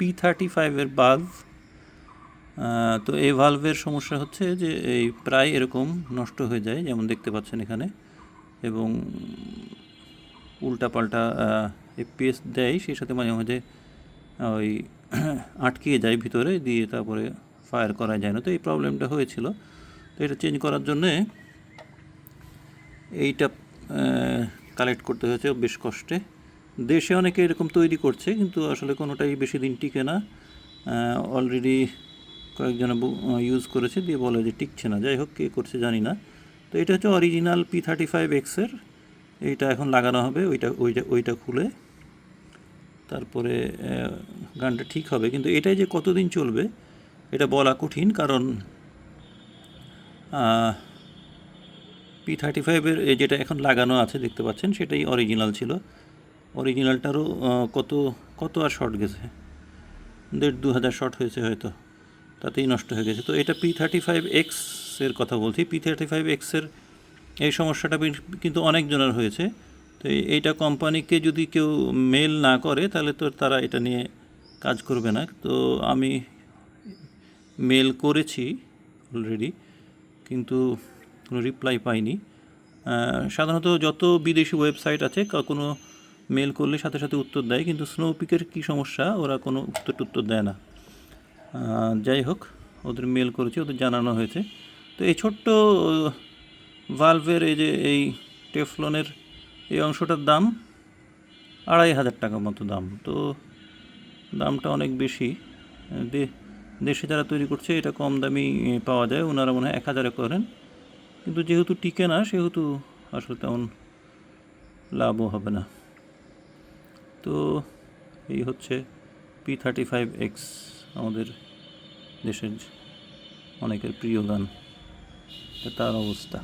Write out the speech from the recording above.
P thirty ফাইভের bulb তো এই ভালভের সমস্যা হচ্ছে যে এই প্রায় এরকম নষ্ট হয়ে যায়, যেমন দেখতে পাচ্ছেন এখানে, এবং উল্টাপাল্টা এফপিএস দেয়, সেই সাথে মাঝে মাঝে ওই আটকে যায় ভিতরে, দিয়ে তারপরে ফায়ার করা যায় না। তো এই প্রবলেমটা হয়েছিল। তো এটা চেঞ্জ করার জন্যে এইটা কালেক্ট করতে হয়েছে বেশ কষ্টে। দেশে অনেকে এরকম তৈরি করছে, কিন্তু আসলে কোনোটাই বেশি দিন টিকে না। অলরেডি কয়েকজন ইউজ করেছে, দিয়ে বলে যে টিকছে না। যাই হোক, কে করছে জানি না। তো এটা হচ্ছে অরিজিনাল পি থার্টি ফাইভ এক্সের এইটা এখন লাগানো হবে, ওইটা ওইটা ওইটা খুলে। তারপরে গানটা ঠিক হবে। কিন্তু এটাই যে কতদিন চলবে, এটা বলা কঠিন, কারণ পি থার্টি ফাইভের যেটা এখন লাগানো আছে, দেখতে পাচ্ছেন, সেটাই অরিজিনাল ছিল। অরিজিনালটারও কত কত আর শর্ট গেছে? দেড় দু হাজার শর্ট হয়েছে হয়তো। তাতেই নষ্ট হয়ে গেছে। তো এটা পি থার্টি ফাইভ এক্সের কথা বলছি। পি থার্টি ফাইভ এক্সের এই সমস্যাটা কিন্তু অনেকজনের হয়েছে। তো এইটা কোম্পানিকে যদি কেউ মেল না করে, তাহলে তো তারা এটা নিয়ে কাজ করবে না। তো আমি মেল করেছি অলরেডি কিন্তু কোনো রিপ্লাই পাইনি সাধারণত যত বিদেশি ওয়েবসাইট আছে কোনো মেল করলে সাথে সাথে উত্তর দেয়, কিন্তু স্নোপিকের কী সমস্যা? ওরা কোনো উত্তর টুত্তর দেয় না। যাই হোক, ওদের মেল করেছি, ওদের জানানো হয়েছে। তো এই ছোট্ট ভালভের এই যে এই টেফলনের এই অংশটার দাম আড়াই হাজার টাকা মতো দাম। তো দামটা অনেক বেশি। দেশে যারা তৈরি করছে, এটা কম দামি পাওয়া যায়, ওনারা মনে হয় এক হাজারে করেন। কিন্তু যেহেতু টিকে না, সেহেতু আসলে তেমন লাভও হবে না। তো এই হচ্ছে পি থার্টি ফাইভ এক্স আমাদের দেশের অনেকের প্রিয় গান। তার অবস্থা।